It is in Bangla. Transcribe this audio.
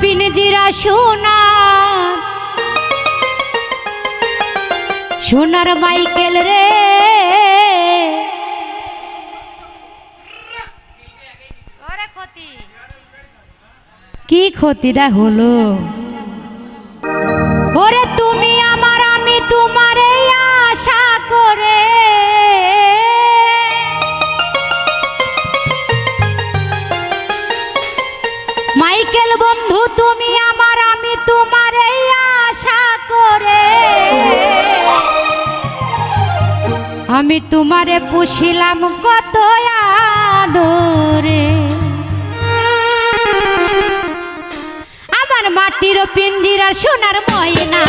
পিনজিরা সোনা। সোনার মাইকেল রে। কি ক্ষতিটা হলো? তুমি আমার, আমি তোমার এই আশা করে। আমি তোমারে পুষিলাম কত আদরে। আমার মাটির পিঞ্জিরার সোনার ময়না